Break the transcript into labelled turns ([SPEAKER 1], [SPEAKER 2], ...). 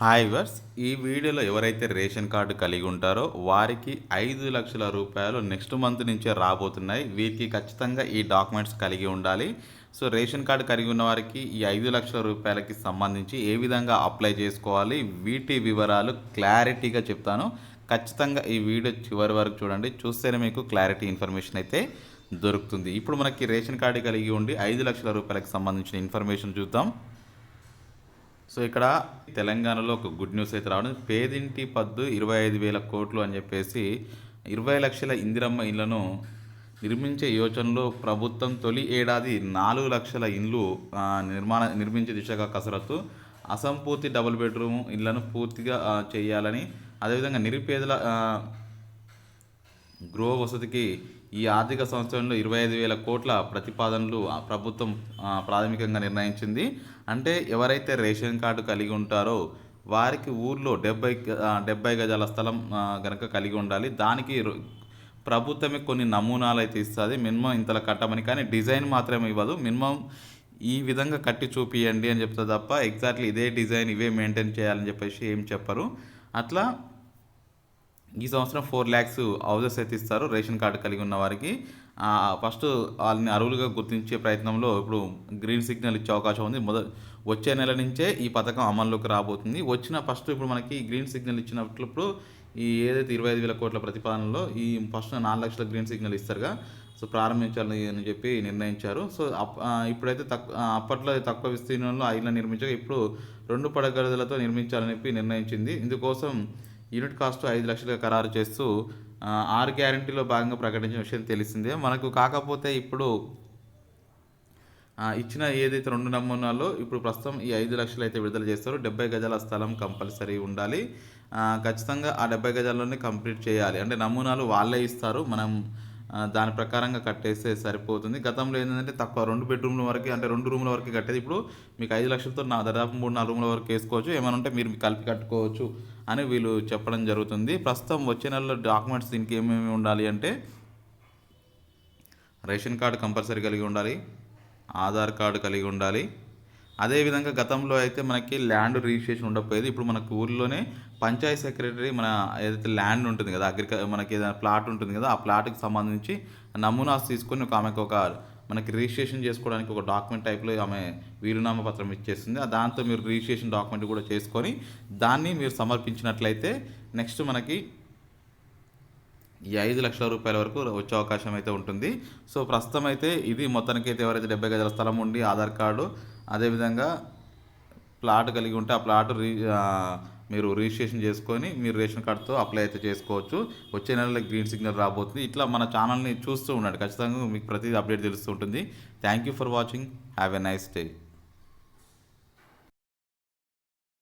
[SPEAKER 1] Hi verse ఈ వీడియోలో ఎవరైతే రేషన్ కార్డు కలిగి ఉంటారో వారికి ఐదు లక్షల రూపాయలు నెక్స్ట్ మంత్ నుంచే రాబోతున్నాయి. వీరికి ఖచ్చితంగా ఈ డాక్యుమెంట్స్ కలిగి ఉండాలి. సో రేషన్ కార్డు కలిగి ఉన్న వారికి ఈ ఐదు లక్షల రూపాయలకి సంబంధించి ఏ విధంగా అప్లై చేసుకోవాలి వీటి వివరాలు క్లారిటీగా చెప్తాను. ఖచ్చితంగా ఈ వీడియో చివరి వరకు చూడండి. చూస్తేనే మీకు క్లారిటీ ఇన్ఫర్మేషన్ అయితే దొరుకుతుంది. ఇప్పుడు మనకి రేషన్ కార్డు కలిగి ఉండి ఐదు లక్షల రూపాయలకు సంబంధించిన ఇన్ఫర్మేషన్ చూద్దాం. సో ఇక్కడ తెలంగాణలో ఒక గుడ్ న్యూస్ అయితే రావడం పేదింటి పద్దు ఇరవై ఐదు వేల కోట్లు అని చెప్పేసి ఇరవై లక్షల ఇందిరమ్మ ఇళ్ళను నిర్మించే యోచనలో ప్రభుత్వం తొలి ఏడాది నాలుగు లక్షల ఇండ్లు నిర్మాణ నిర్మించే దిశగా కసరత్తు అసంపూర్తి డబుల్ బెడ్రూమ్ ఇళ్ళను పూర్తిగా చేయాలని అదేవిధంగా నిరుపేదల గృహ వసతికి ఈ ఆర్థిక సంవత్సరంలో ఇరవై ఐదు వేల కోట్ల ప్రతిపాదనలు ప్రభుత్వం ప్రాథమికంగా నిర్ణయించింది. అంటే ఎవరైతే రేషన్ కార్డు కలిగి ఉంటారో వారికి ఊర్లో డెబ్బై డెబ్బై గజాల స్థలం కనుక కలిగి ఉండాలి. దానికి ప్రభుత్వమే కొన్ని నమూనాలు అయితే ఇస్తుంది. మినిమం ఇంతలా కట్టమని. కానీ డిజైన్ మాత్రమే ఇవ్వదు. మినిమం ఈ విధంగా కట్టి చూపియండి అని చెప్తే తప్ప ఎగ్జాక్ట్లీ ఇదే డిజైన్ ఇవే మెయింటైన్ చేయాలని చెప్పేసి ఏం చెప్పరు. అట్లా ఈ సంవత్సరం ఫోర్ ల్యాక్స్ హౌజెస్ అయితే ఇస్తారు రేషన్ కార్డు కలిగి ఉన్న వారికి. ఫస్ట్ వాళ్ళని అరువులుగా గుర్తించే ప్రయత్నంలో ఇప్పుడు గ్రీన్ సిగ్నల్ ఇచ్చే అవకాశం ఉంది. మొద వచ్చే నెల నుంచే ఈ పథకం అమల్లోకి రాబోతుంది. వచ్చిన ఫస్ట్ ఇప్పుడు మనకి గ్రీన్ సిగ్నల్ ఇచ్చినప్పుడు ఈ ఏదైతే ఇరవై ఐదు వేల కోట్ల ప్రతిపాదనలో ఈ ఫస్ట్ నాలుగు లక్షల గ్రీన్ సిగ్నల్ ఇస్తారుగా. సో ప్రారంభించాలని అని చెప్పి నిర్ణయించారు. సో అప్- ఇప్పుడైతే తక్కువ అప్పట్లో తక్కువ విస్తీర్ణంలో ఆ నిర్మించగా ఇప్పుడు రెండు పడగదులతో నిర్మించాలని చెప్పి నిర్ణయించింది. ఇందుకోసం యూనిట్ కాస్ట్ ఐదు లక్షలుగా ఖరారు చేస్తూ ఆరు గ్యారంటీలో భాగంగా ప్రకటించిన విషయం తెలిసిందే. మనకు కాకపోతే ఇప్పుడు ఇచ్చిన ఏదైతే రెండు నమూనాలో ఇప్పుడు ప్రస్తుతం ఈ ఐదు లక్షలు అయితే విడుదల చేస్తారు. డెబ్బై గజాల స్థలం కంపల్సరీ ఉండాలి. ఖచ్చితంగా ఆ డెబ్బై గజాల్లోనే కంప్లీట్ చేయాలి. అంటే నమూనాలు వాళ్ళే ఇస్తారు. మనం దాని ప్రకారంగా కట్టేస్తే సరిపోతుంది. గతంలో ఏంటంటే తక్కువ రెండు బెడ్రూమ్ల వరకు అంటే రెండు రూమ్ల వరకు కట్టేది. ఇప్పుడు మీకు ఐదు లక్షలతో నా దాదాపు మూడు నాలుగు రూమ్ల వరకు వేసుకోవచ్చు. ఏమైనా ఉంటే మీరు కలిపి కట్టుకోవచ్చు అని వీళ్ళు చెప్పడం జరుగుతుంది. ప్రస్తుతం వచ్చే నెలలో డాక్యుమెంట్స్ దీనికి ఏమేమి ఉండాలి అంటే రేషన్ కార్డు కంపల్సరీ కలిగి ఉండాలి ఆధార్ కార్డు కలిగి ఉండాలి అదేవిధంగా గతంలో అయితే మనకి ల్యాండ్ రిజిస్ట్రేషన్ ఉండకపోయేది. ఇప్పుడు మనకు ఊర్లోనే పంచాయత్ సెక్రటరీ మన ఏదైతే ల్యాండ్ ఉంటుంది కదా అగ్రిక మనకి ఏదైనా ప్లాట్ ఉంటుంది కదా ఆ ప్లాట్కి సంబంధించి నమూనాస్ తీసుకొని ఒక ఆమెకు ఒక మనకి రిజిస్ట్రేషన్ చేసుకోవడానికి ఒక డాక్యుమెంట్ టైప్లో ఆమె వీలునామా పత్రం ఇచ్చేస్తుంది దాంతో మీరు రిజిస్ట్రేషన్ డాక్యుమెంట్ కూడా చేసుకొని దాన్ని మీరు సమర్పించినట్లయితే నెక్స్ట్ మనకి ఈ ఐదు లక్షల రూపాయల వరకు వచ్చే అవకాశం అయితే ఉంటుంది. సో ప్రస్తుతం అయితే ఇది మొత్తానికి అయితే ఎవరైతే డెబ్బై గజల స్థలం ఉండి ఆధార్ కార్డు అదేవిధంగా ప్లాట్ కలిగి ఉంటే ఆ ప్లాట్ రీ మీరు రిజిస్ట్రేషన్ చేసుకొని మీరు రేషన్ కార్డుతో అప్లై అయితే చేసుకోవచ్చు. వచ్చే నెలలో గ్రీన్ సిగ్నల్ రాబోతుంది. ఇట్లా మన ఛానల్ని చూస్తూ ఉండండి. ఖచ్చితంగా మీకు ప్రతిదీ అప్డేట్ తెలుస్తూ ఉంటుంది. Thank you for watching. Have a nice day.